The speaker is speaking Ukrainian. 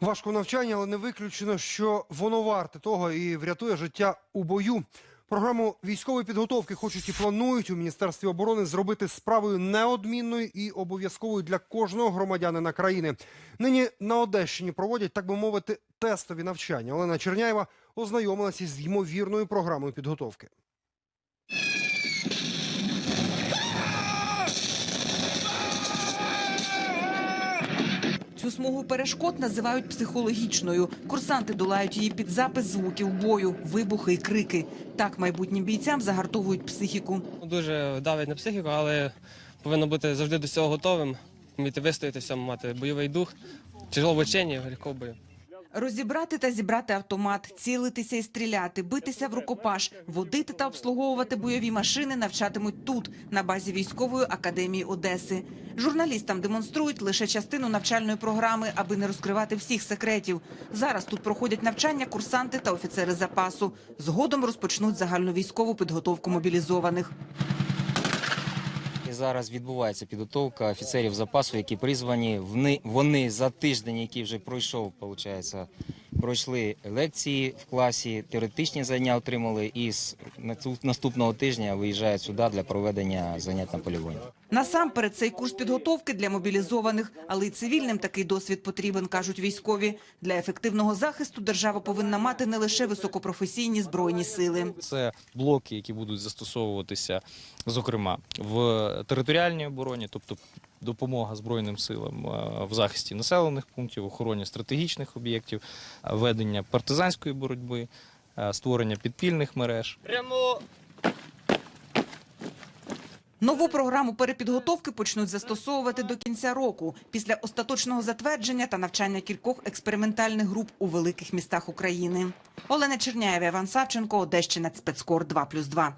Важко навчання, але не виключено, що воно варте того і врятує життя у бою. Програму військової підготовки хочуть і планують у міністерстві оборони зробити справою неодмінною і обов'язковою для кожного громадянина країни. Нині на Одещині проводять, так би мовити, тестові навчання. Олена Черняєва ознайомилася з ймовірною програмою підготовки. Цю смугу перешкод називають психологічною. Курсанти долають її під запис звуків бою, вибухи і крики. Так майбутнім бійцям загартовують психіку. Дуже давить на психіку, але повинно бути завжди до цього готовим, вміти вистояти мати бойовий дух, тяжело в ученні, легко бою. Розібрати та зібрати автомат, цілитися і стріляти, битися в рукопаш, водити та обслуговувати бойові машини навчатимуть тут, на базі військової академії Одеси. Журналістам демонструють лише частину навчальної програми, аби не розкривати всіх секретів. Зараз тут проходять навчання курсанти та офіцери запасу. Згодом розпочнуть загальновійськову підготовку мобілізованих. Зараз відбувається підготовка офіцерів запасу, які призвані. Вони за тиждень, який вже пройшов, виходить, пройшли лекції в класі, теоретичні знання отримали і з наступного тижня виїжджають сюди для проведення занять на полігоні. Насамперед цей курс підготовки для мобілізованих, але й цивільним такий досвід потрібен, кажуть військові. Для ефективного захисту держава повинна мати не лише високопрофесійні збройні сили. Це блоки, які будуть застосовуватися, зокрема, в територіальній обороні, тобто допомога Збройним силам е, в захисті населених пунктів, охороні стратегічних об'єктів, е, ведення партизанської боротьби, е, створення підпільних мереж. Нову програму перепідготовки почнуть застосовувати до кінця року, після остаточного затвердження та навчання кількох експериментальних груп у великих містах України. Олена Черняєва, Іван Савченко, Одещина, Спецкор 2+,2.